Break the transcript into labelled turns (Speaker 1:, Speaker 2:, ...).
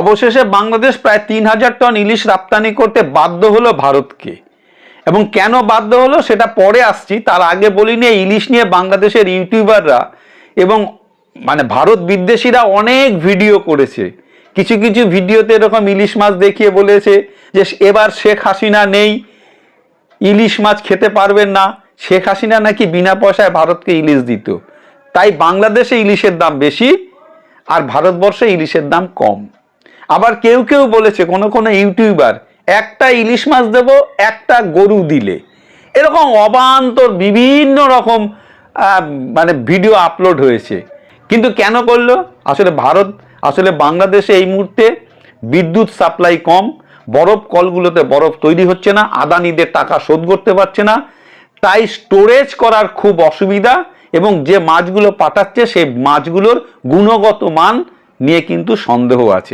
Speaker 1: অবশেষে বাংলাদেশ প্রায় তিন হাজার টন ইলিশ রপ্তানি করতে বাধ্য হলো ভারতকে। এবং কেন বাধ্য হলো সেটা পরে আসছি, তার আগে বলি নিয়ে ইলিশ নিয়ে বাংলাদেশের ইউটিউবাররা এবং মানে ভারত বিদ্বেষীরা অনেক ভিডিও করেছে। কিছু কিছু ভিডিওতে এরকম ইলিশ মাছ দেখিয়ে বলেছে যে এবার শেখ হাসিনা নেই, ইলিশ মাছ খেতে পারবেন না, শেখ হাসিনা নাকি বিনা পয়সায় ভারতকে ইলিশ দিত। তাই বাংলাদেশে ইলিশের দাম বেশি আর ভারতবর্ষে ইলিশের দাম কম। আবার কেউ কেউ বলেছে, কোনো কোনো ইউটিউবার, একটা ইলিশ মাছ দেব, একটা গরু দিলে। এরকম অবান্তর বিভিন্ন রকম মানে ভিডিও আপলোড হয়েছে। কিন্তু কেন করল? আসলে ভারত, আসলে বাংলাদেশে এই মুহূর্তে বিদ্যুৎ সাপ্লাই কম, বরফ কলগুলোতে বরফ তৈরি হচ্ছে না, আদানিদের টাকা শোধ করতে পারছে না। তাই স্টোরেজ করার খুব অসুবিধা এবং যে মাছগুলো পাঠাচ্ছে সেই মাছগুলোর গুণগত মান নিয়ে কিন্তু সন্দেহ আছে।